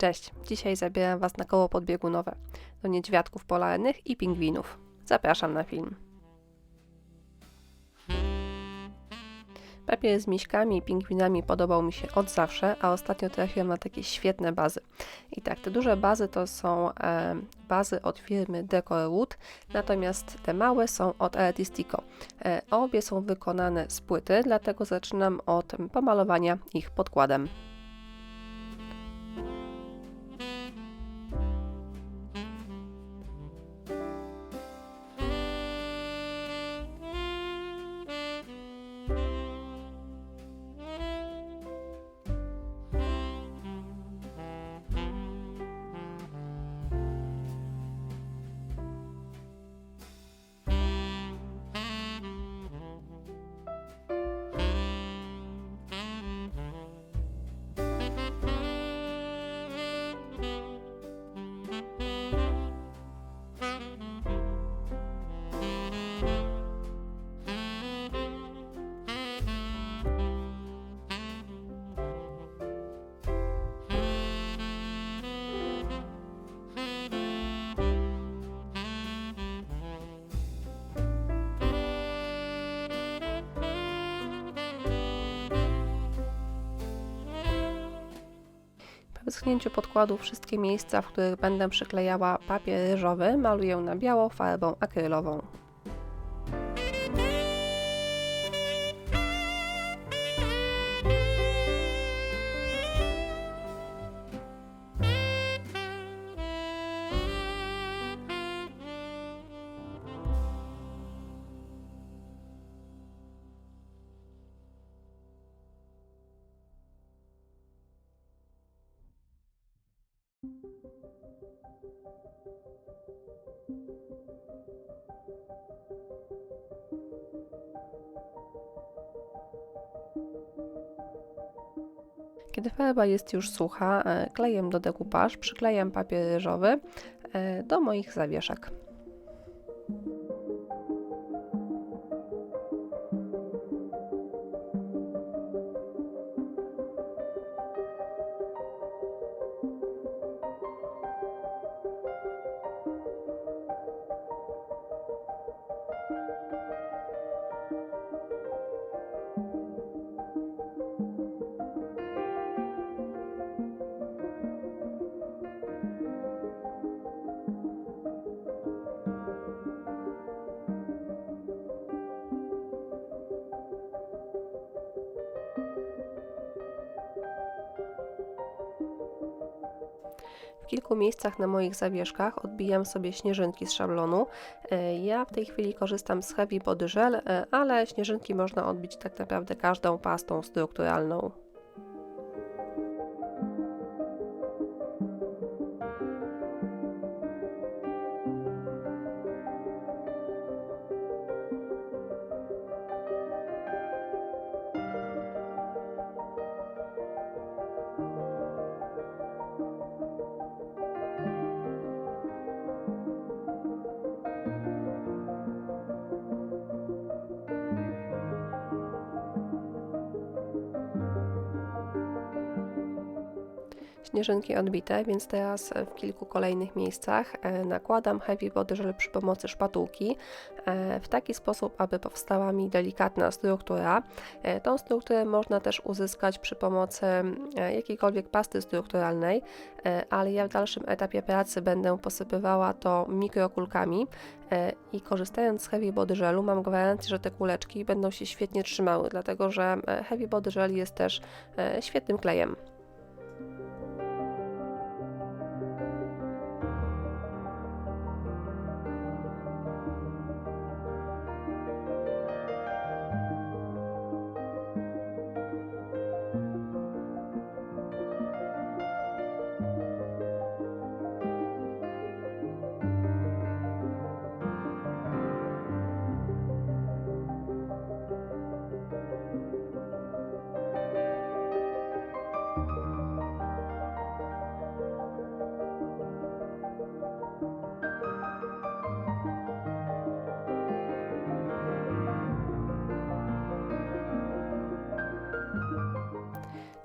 Cześć, dzisiaj zabieram Was na koło podbiegunowe do niedźwiadków polarnych i pingwinów. Zapraszam na film. Papier z miśkami i pingwinami podobał mi się od zawsze, a ostatnio trafiłem na takie świetne bazy. I tak, te duże bazy to są e, bazy od firmy Decorwood, natomiast te małe są od Artistico. E, obie są wykonane z płyty, dlatego zaczynam od pomalowania ich podkładem. Wyschnięciu podkładu wszystkie miejsca, w których będę przyklejała papier ryżowy, maluję na biało farbą akrylową. Kiedy farba jest już sucha, e, kleję do dekupaż, przyklejam papier ryżowy e, do moich zawieszek. Kilku miejscach na moich zawieszkach odbijam sobie śnieżynki z szablonu. E, Ja w tej chwili korzystam z Heavy Body Gel, e, ale śnieżynki można odbić tak naprawdę każdą pastą strukturalną. Śnieżynki odbite, więc teraz w kilku kolejnych miejscach e, nakładam Heavy Body Gel przy pomocy szpatułki e, w taki sposób, aby powstała mi delikatna struktura. E, tą strukturę można też uzyskać przy pomocy jakiejkolwiek pasty strukturalnej, ale ja w dalszym etapie pracy będę posypywała to mikrokulkami i korzystając z Heavy Body Gelu mam gwarancję, że te kuleczki będą się świetnie trzymały, dlatego że Heavy Body Gel jest też świetnym klejem.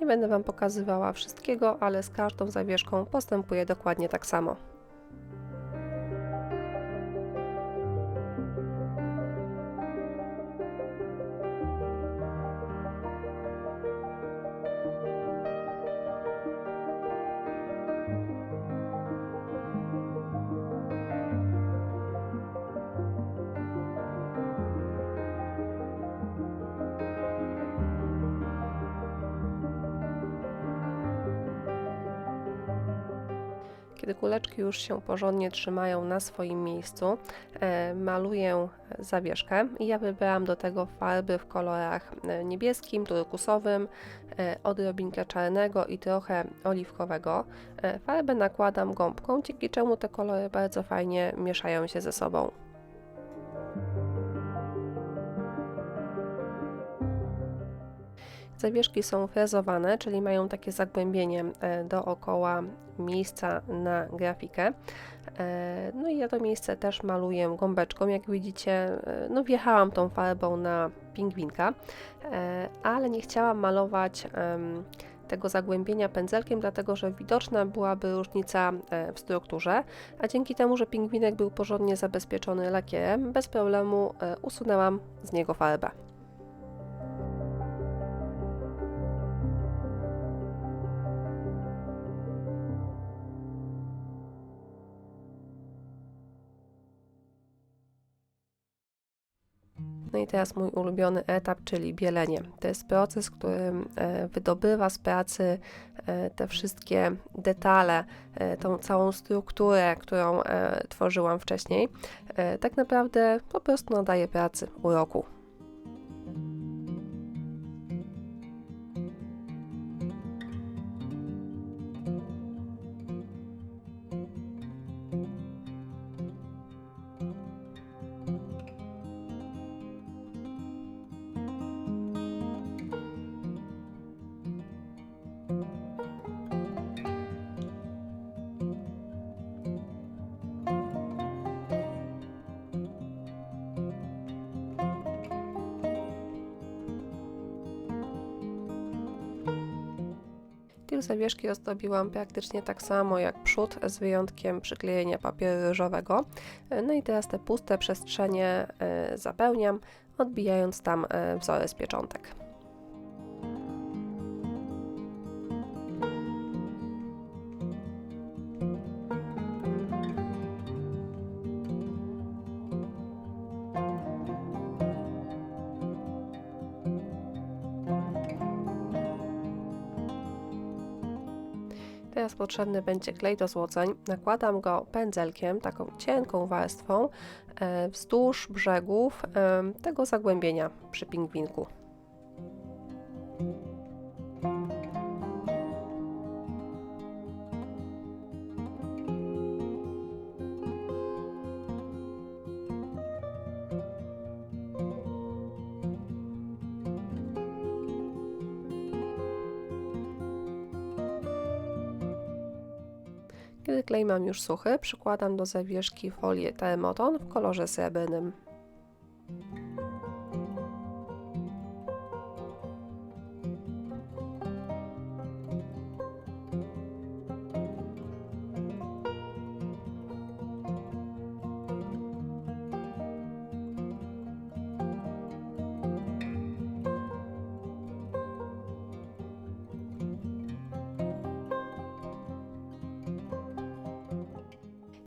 Nie będę Wam pokazywała wszystkiego, ale z każdą zawieszką postępuję dokładnie tak samo. Kiedy kuleczki już się porządnie trzymają na swoim miejscu, e, maluję zawieszkę i ja wybrałam do tego farby w kolorach e, niebieskim, turkusowym, e, odrobinkę czarnego i trochę oliwkowego. Farbę nakładam gąbką, dzięki czemu te kolory bardzo fajnie mieszają się ze sobą. Zawieszki są frezowane, czyli mają takie zagłębienie e, dookoła miejsca na grafikę. E, no i ja to miejsce też maluję gąbeczką. Jak widzicie, e, no wjechałam tą farbą na pingwinka, ale nie chciałam malować tego zagłębienia pędzelkiem, dlatego że widoczna byłaby różnica w strukturze, a dzięki temu, że pingwinek był porządnie zabezpieczony lakierem, bez problemu usunęłam z niego farbę. No i teraz mój ulubiony etap, czyli bielenie. To jest proces, który e, wydobywa z pracy e, te wszystkie detale, e, tą całą strukturę, którą tworzyłam wcześniej. Tak naprawdę po prostu nadaje pracy uroku. Tył zawieszki ozdobiłam praktycznie tak samo jak przód, z wyjątkiem przyklejenia papieru ryżowego. No i teraz te puste przestrzenie e, zapełniam, odbijając tam e, wzory z pieczątek. Teraz potrzebny będzie klej do złoceń. Nakładam go pędzelkiem, taką cienką warstwą, e, wzdłuż brzegów e, tego zagłębienia przy pingwinku. Kiedy klej mam już suchy, przykładam do zawieszki folię termoton w kolorze srebrnym.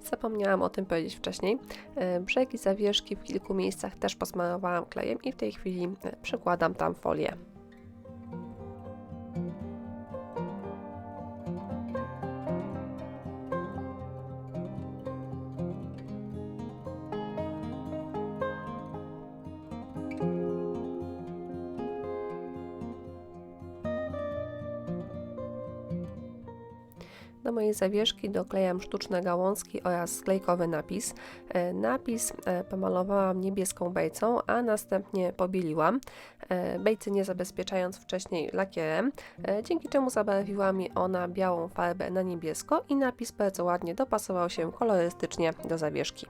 Zapomniałam o tym powiedzieć wcześniej. E, brzegi zawieszki w kilku miejscach też posmarowałam klejem i w tej chwili e, przykładam tam folię. Do mojej zawieszki doklejam sztuczne gałązki oraz sklejkowy napis. E, napis e, pomalowałam niebieską bejcą, a następnie pobieliłam, e, bejcy nie zabezpieczając wcześniej lakierem, dzięki czemu zabarwiła mi ona białą farbę na niebiesko i napis bardzo ładnie dopasował się kolorystycznie do zawieszki.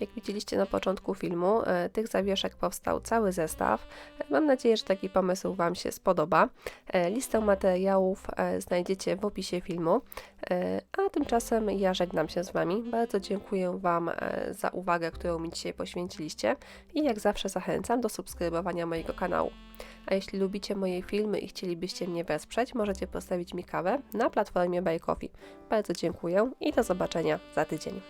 Jak widzieliście na początku filmu, e, tych zawieszek powstał cały zestaw. E, Mam nadzieję, że taki pomysł Wam się spodoba. E, Listę materiałów znajdziecie w opisie filmu. A tymczasem ja żegnam się z Wami. Bardzo dziękuję Wam za uwagę, którą mi dzisiaj poświęciliście i jak zawsze zachęcam do subskrybowania mojego kanału. A jeśli lubicie moje filmy i chcielibyście mnie wesprzeć, możecie postawić mi kawę na platformie Buy Coffee. Bardzo dziękuję i do zobaczenia za tydzień.